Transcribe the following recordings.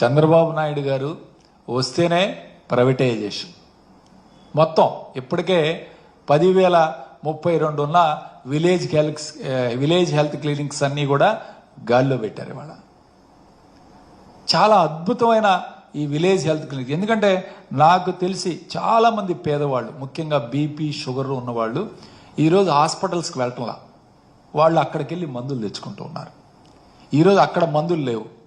చంద్రబాబు నాయుడు గారు వస్తేనే ప్రైవేటైజేషన్ మొత్తం ఇప్పటికే పదివేల ముప్పై రెండు ఉన్న village health village health clinics అన్నీ కూడా గాల్లో పెట్టారు ఇవాళ. చాలా అద్భుతమైన ఈ విలేజ్ హెల్త్ క్లినిక్ ఎందుకంటే నాకు తెలిసి చాలామంది పేదవాళ్ళు ముఖ్యంగా బీపీ షుగర్ ఉన్నవాళ్ళు ఈరోజు హాస్పిటల్స్కి వెళ్ళటంలా. వాళ్ళు అక్కడికి వెళ్ళి మందులు తెచ్చుకుంటూ ఉన్నారు. ఈరోజు అక్కడ మందులు లేవు.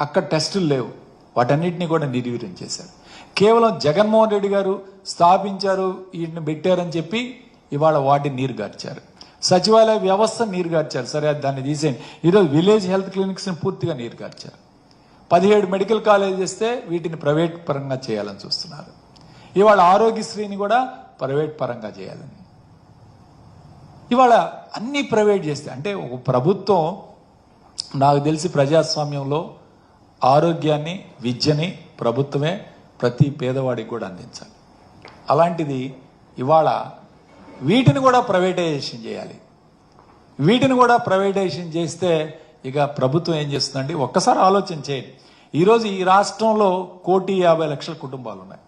అక్కడ టెస్టులు లేవు. వాటన్నిటిని కూడా నిర్వీర్యం చేశారు. కేవలం జగన్మోహన్ రెడ్డి గారు స్థాపించారు వీటిని పెట్టారని చెప్పి ఇవాళ వాటిని నీరు గార్చారు. సచివాలయ వ్యవస్థ నీరు గార్చారు. సరే అది దాన్ని తీసేయండి. ఈరోజు విలేజ్ హెల్త్ క్లినిక్స్ని పూర్తిగా నీరు గార్చారు. పదిహేడు మెడికల్ కాలేజ్ ఇస్తే వీటిని ప్రైవేట్ పరంగా చేయాలని చూస్తున్నారు. ఇవాళ ఆరోగ్యశ్రీని కూడా ప్రైవేట్ పరంగా చేయాలని. ఇవాళ అన్ని ప్రైవేట్ చేస్తే అంటే ఒక ప్రభుత్వం నాకు తెలిసి ప్రజాస్వామ్యంలో ఆరోగ్యాన్ని విద్యని ప్రభుత్వమే ప్రతి పేదవాడికి కూడా అందించాలి. అలాంటిది ఇవాళ వీటిని కూడా ప్రైవేటైజేషన్ చేయాలి. వీటిని కూడా ప్రైవేటైజేషన్ చేస్తే ఇక ప్రభుత్వం ఏం చేస్తుందండి? ఒక్కసారి ఆలోచన చేయండి. ఈరోజు ఈ రాష్ట్రంలో కోటి యాభై లక్షల కుటుంబాలు ఉన్నాయి.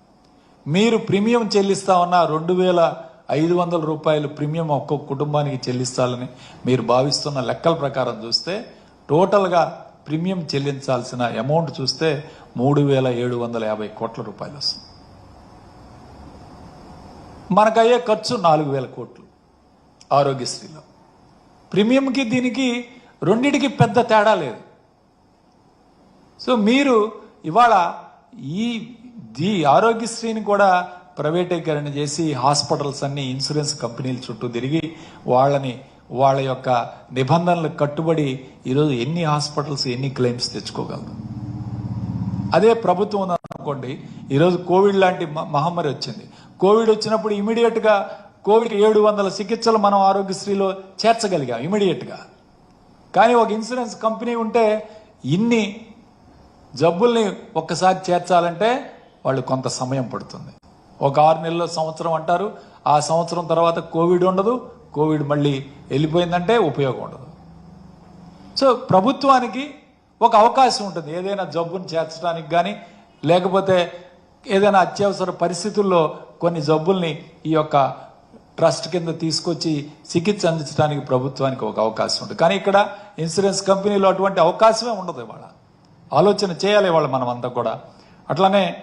మీరు ప్రీమియం చెల్లిస్తా ఉన్న రెండు వేల ఐదు వందల రూపాయలు ప్రీమియం ఒక్కొక్క కుటుంబానికి చెల్లిస్తాలని మీరు భావిస్తున్న లెక్కల ప్రకారం చూస్తే టోటల్గా ప్రీమియం చెల్లించాల్సిన అమౌంట్ చూస్తే మూడు వేల ఏడు వందల యాభై కోట్ల రూపాయలు వస్తుంది. మనకయ్యే ఖర్చు నాలుగు వేల కోట్లు ఆరోగ్యశ్రీలో. ప్రీమియంకి దీనికి రెండిటికి పెద్ద తేడా లేదు. సో మీరు ఇవాళ ఈ ది ఆరోగ్యశ్రీని కూడా ప్రైవేటీకరణ చేసి హాస్పిటల్స్ అన్ని ఇన్సూరెన్స్ కంపెనీల చుట్టూ తిరిగి వాళ్ళని వాళ్ళ యొక్క నిబంధనలకు కట్టుబడి ఈరోజు ఎన్ని హాస్పిటల్స్ ఎన్ని క్లెయిమ్స్ తెచ్చుకోగలరు? అదే ప్రభుత్వం ఉందనుకోండి ఈరోజు కోవిడ్ లాంటి మ- మహమ్మారి వచ్చింది. కోవిడ్ వచ్చినప్పుడు ఇమీడియట్గా కోవిడ్ ఏడు వందల చికిత్సలు మనం ఆరోగ్యశ్రీలో చేర్చగలిగాం ఇమీడియట్గా. కానీ ఒక ఇన్సూరెన్స్ కంపెనీ ఉంటే ఇన్ని జబ్బుల్ని ఒక్కసారి చేర్చాలంటే వాళ్ళు కొంత సమయం పడుతుంది. ఒక ఆరు నెలల సంవత్సరం అంటారు. ఆ సంవత్సరం తర్వాత కోవిడ్ ఉండదు కోవిడ్ మళ్ళీ వెళ్ళిపోయిందంటే ఉపయోగం ఉండదు. సో ప్రభుత్వానికి ఒక అవకాశం ఉంటుంది. ఏదైనా జబ్బును చేర్చడానికి కానీ లేకపోతే ఏదైనా అత్యవసర పరిస్థితుల్లో కొన్ని జబ్బుల్ని ఈ యొక్క ట్రస్ట్ కింద తీసుకొచ్చి చికిత్స అందించడానికి ప్రభుత్వానికి ఒక అవకాశం ఉంటుంది. కానీ ఇక్కడ ఇన్సూరెన్స్ కంపెనీలో అటువంటి అవకాశమే ఉండదు ఇవాళ. ఆలోచన చేయాలి ఇవాళ మనం అంతా కూడా. అట్లానే